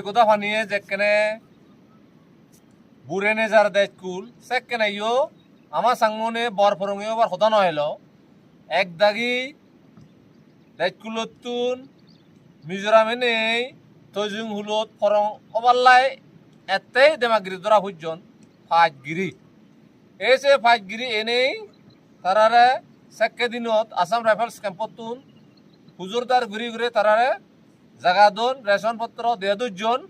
গোদা ফানিয়ে যেখানে বুড়েনে যার দেশ কুল সেখানে ইয়ো আমার সাংমনে বর ফরঙেও বার হতা নহেলো এক দাগি দেশ কুলতুন মিজোরামে নেই তজুং হুলত ফরং অবাল্লাই এতেই দেমাগিরি ধরা হুজন ফাজগিরি এসে ফাজগিরি এনেই তারারে সেকে দিনত আসাম রাইফেলস ক্যাম্পতুন হুজুরদার ঘুরি ঘুরে তারারে জাগাদুন ৰেচন পত্ৰ দুই দুজন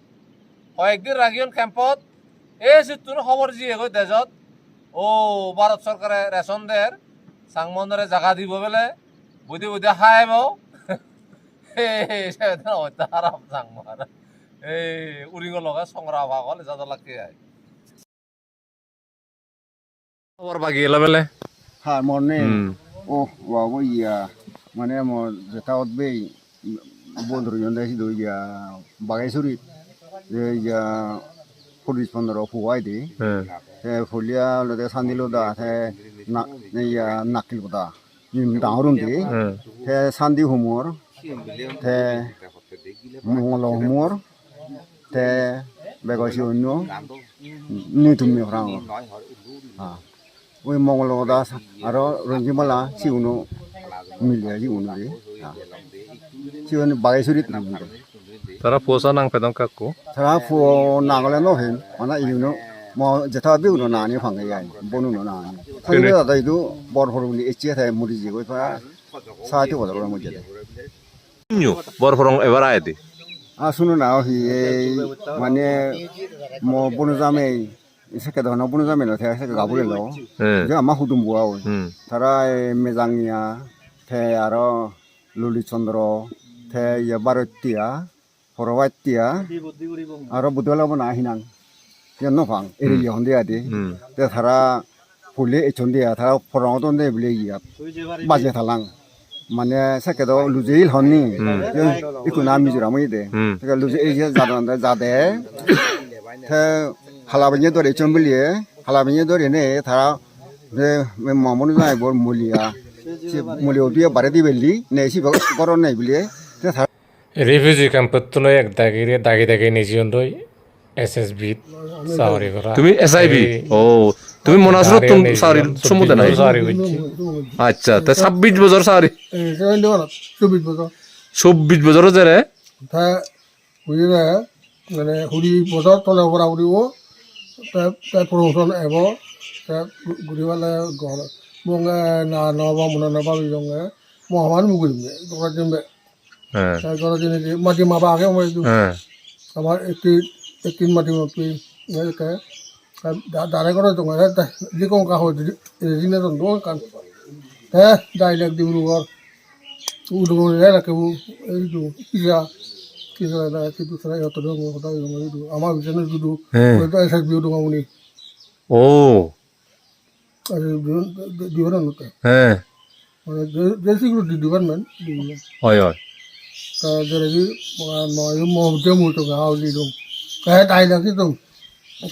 কয়েকদিন ৰাগিয়ন কেম্পত এই চিটোৰ খবৰ যিয়ে গৈ দেজত ও ভাৰত চৰকাৰে ৰেচন দেৰ চাংমন্দৰে জাগা দিব বোলে বুদ্ধি বুদ্ধি খাই আৰম এই উৰিঙ লগা চংৰা ভাগ হ'ল লাগে খবৰ হা অহ মানে মোৰ জেঠাৱত বেই বন্ধুৰ জন আহিলো এতিয়া বাগাইচুৰিত এতিয়া চল্লিছ পোন্ধৰ ফুৱাই দি ফলিয়া চান্দিলতা এয়া নাকিল পতা যোন ডাঙৰ দি চান্দি সোমোৱাৰ মঙল সোমোৱাৰ তে অন্য নিতুমি ওই মঙল আৰু ৰঞ্জিমালা চিগুণো মিলাই চিগুণ দিয়ে ne ya nakil da nim daurun de te sandi humor te mongolo humor te begosi onno ni tummi frang ha ওই মঙ্গল দাস আরও রঞ্জিমালা সিউনো মিলিয়া জিউনো রে সিউনো বাগেশ্বরী নাম তারা পোষা নাং পেদং কাকু? তারা ফো নাগলে নো হেন মানা ইউনো ম যেথা বিউনো নানি ফাঙ্গে ইয়াই বনু নো নানি। ফাঙ্গে দাদা ইদু বর ফরুলি এচিয়া থাই মুরি জি গই ফা সাথে বদল মজে দে নিউ বৰ ফৰং এবাৰ আই দি। আ শুনো না হি মানে ম বনু জামে এসে কে ধন বনু জামে নো এসে গাবুলে লো যে আমা হুদুম বুয়া তারা মেজাংনিয়া থে আরও ললিচন্দ্র থে ইয়ে বারতিয়া হরবাতিয়া আরও বুধলা বনা হিনাং যে নফাং এরি ইহন দিয়া দি। তে তারা ফুলে এচন দিয়া তারা ফরং তো দে বলে ইয়া। বাজে থালাং। মানে সেকেদ লুজেইল হননি ইকু না মিজোরামই দে। লুজে এই যে জাদান জাদে থে হালাবাইয়ে দরে চম্বলিয়ে হালাবাইয়ে দরে নে? তারা মামুন যাই বর মুলিয়া। দি বেলি নে সি গরম নাই বলি তে তারা রিফিউজি ক্যাম্পতলৈ এক দাগিৰে দাগি দাগি এছ এছ বিত চাকৰি কৰা তুমি এছ আই বি ও তুমি মনাসুরত তুম সারি সমুদে নাই? চাকৰি কৰিছে আচ্ছা তা ছাব্বিশ বছর সারি চব্বিশ বছর চব্বিশ বছর যে তা হুইরে মানে হুড়ি বছর তলে পৰা উৰিব তাই প্ৰমোচন আহিব তাই ঘূৰি পেলাই মোনা ঘৰত দিমগে হ্যাঁ তাই ঘৰত দিনে মাটি মাবা আগে মই দিওঁ হ্যাঁ আমার একটি একটি মাটি মাপি দাঁড়াই করে তো যে কোনো কাগজ রেজিনে তো দোকান কান হ্যাঁ ডাইলেক দিব ঘর উদুম এলাকা এই তো কিসা কিসা এটা কিন্তু যত রকম কথা আমার ওইটা এসে বিয়ে দেবো উনি ও আর নতে হ্যাঁ মানে যে সিকিউরিটি ডিপার্টমেন্ট হয় হয় তা যেটা কি নয় মহতে মুটো গাও দিলুম কাহে ডাইলেক দিতুম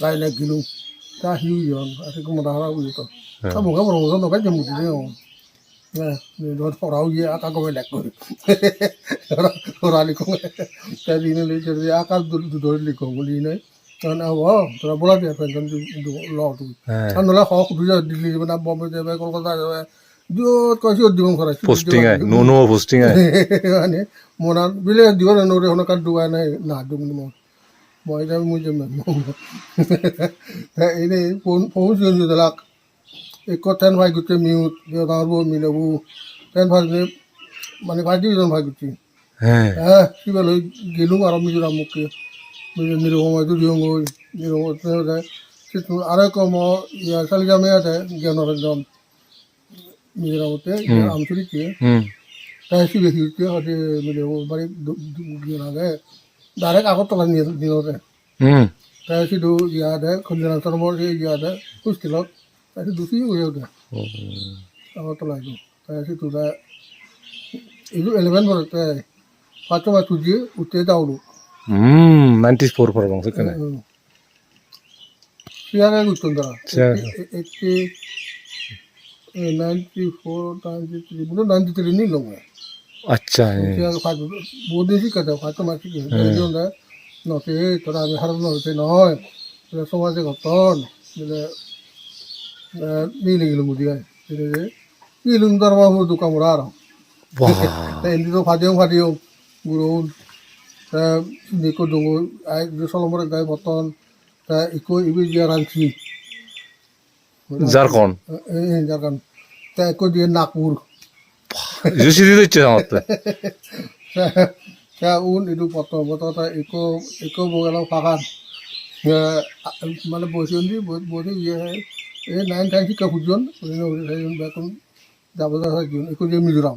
ডাইলেক দিলুম তা হিউ জন আছে como da ra uyo to ta mo ga mo ga no ga jamu de yo ne ne do fora uye aka ko lek ko ora ora li ko ta di ne le je aka du du do li ko li ne ta na wo ta bola de pen kan du du lo du ta no la ho ku du ya di li na bombe de be kolkata de dio ko si di mo khara posting I নো no posting আই মানে মনা বিলে দিব না নরে হন দুয়া নাই না দুম নি mo মই যা মুই যে mo তা এনে ফোন ফোন শুন যে লাক এক কথান ভাই গুতে মিউট মিলাবো ভাই মানে ভাই দুজন ভাই গুতি হ্যাঁ হ্যাঁ কি বলে গেলুম আর মিজোরাম মুখে মিরো সময় তো দিও গই মিরো সেতু আর কম ইয়া সালিজামে আছে জ্ঞানের একদম মিজোরামতে আমচুরিতে হুম। তাই বেশি হচ্ছে হচ্ছে মিলে বাড়ি গিয়ে না দেয় ডাইরেক্ট আগত তলা দিনতে হুম। তাই শুধু ইয়া দেয় খঞ্জনা শর্মর যে ইয়া দেয় কুস্তিলত তাই শুধু দুটি হয়ে ওঠে। আগত তলা এইটো এলেভেন পড়তে পাঁচশো বা তুজি উঠতে যাওলো হুম নাইনটি ফোর ফরং সেখানে সিয়ারে গুছন তারা সিয়ারে। Eighty ninety four ninety three মানে নাইনটি থ্রি নি লঙ্গে আচ্ছা দিন শিখাতে ফার্স্ট মাস নতে তোরা আমি হারাম নতে নয়। বলে সমাজে ঘটন বলে নিলে গেল মুদি গায় ইলুম দরমা মু দোকান মোড়া আর এমনি তো ফাটিও গুরু আই যে সলমরে গায় বতন তা ইকো ইবি যে রাঞ্চি ঝাড়খণ্ড এই জাগান তা ইকো দিয়ে নাগপুর জুসি দিয়ে দিচ্ছে আমার তো saya un itu foto foto ta iko iko bogala pakan ya mana bosun di bosun ya eh nine time ka hujon ini udah